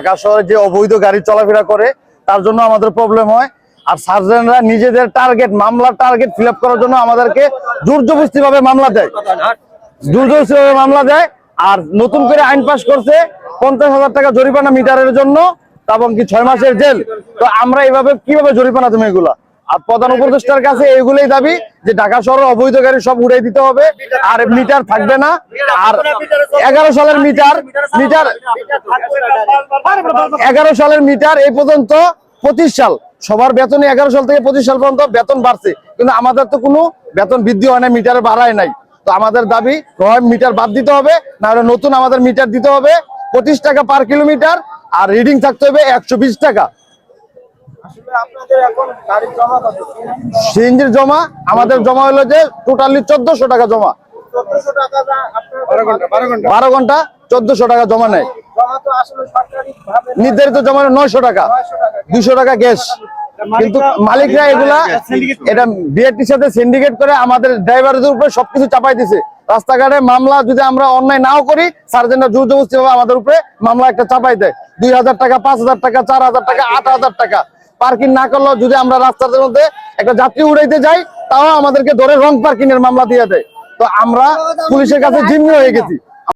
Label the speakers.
Speaker 1: ঢাকা শহরে যে অবৈধ গাড়ি চলাফেরা করে, তার জন্য আমাদের প্রবলেম হয়। আর সার্জেনরা নিজেদের টার্গেট মামলার টার্গেট ফিল করার জন্য আমাদেরকে জোর জবস্তি ভাবে মামলা দেয়। জোর জবস্তি ভাবে মামলা দেয় আর নতুন করে আইন পাশ করছে পঞ্চাশ হাজার টাকা জরিমানা মিটারের জন্য এবং কি ছয় মাসের জেল। তো আমরা এইভাবে কীভাবে জরিমানা তুমি এগুলা? আর প্রধান উপদেষ্টার কাছে এগুলোই দাবি যে ঢাকা শহরে অবৈধ গাড়ি সব উড়াই দিতে হবে, আর মিটার থাকবে না। আর এগারো সালের মিটার মিটার এগারো সালের মিটার এই পর্যন্ত পঁচিশ সাল। সবার বেতনে এগারো সাল থেকে পঁচিশ সাল পর্যন্ত বেতন বাড়ছে। কিন্তু আমাদের তো কোনো বেতন বৃদ্ধি হয় না মিটারে বাড়ায় নাই। তো আমাদের দাবি হয় মিটার বাদ দিতে হবে না হলে নতুন আমাদের মিটার দিতে হবে। পঁচিশ টাকা পার কিলোমিটার আর রিডিং থাকতে হবে একশো বিশ টাকা।
Speaker 2: আসলে আপনাদের এখন গাড়ির জমা
Speaker 1: সিএনজির জমা আমাদের জমা হলো যে টোটালি চোদ্দশো টাকা জমা।
Speaker 2: বারো
Speaker 1: ঘণ্টা। চোদ্দশো টাকা জমা নেয়। নির্ধারিত জমা নয়শো টাকা। দুশো টাকা গ্যাস। কিন্তু মালিকরা এগুলা, এটা বিআরটির সাথে সিন্ডিকেট করে আমাদের ড্রাইভারদের উপরে সবকিছু চাপাই দিছে। রাস্তাঘাটে মামলা যদি আমরা অন্যায় নাও করি, সার্জেন্টরা জোর জবস্তি ভাবে আমাদের উপরে মামলা একটা চাপাই দেয়। দুই হাজার টাকা, পাঁচ হাজার টাকা, চার হাজার টাকা, আট হাজার টাকা। পার্কিং না করলেও যদি আমরা রাস্তার মধ্যে একটা যাত্রী উড়াইতে যাই, তাও আমাদেরকে ধরে রং পার্কিং এর মামলা দিয়ে দেয়। তো আমরা পুলিশের কাছে জিম্মি হয়ে গেছি।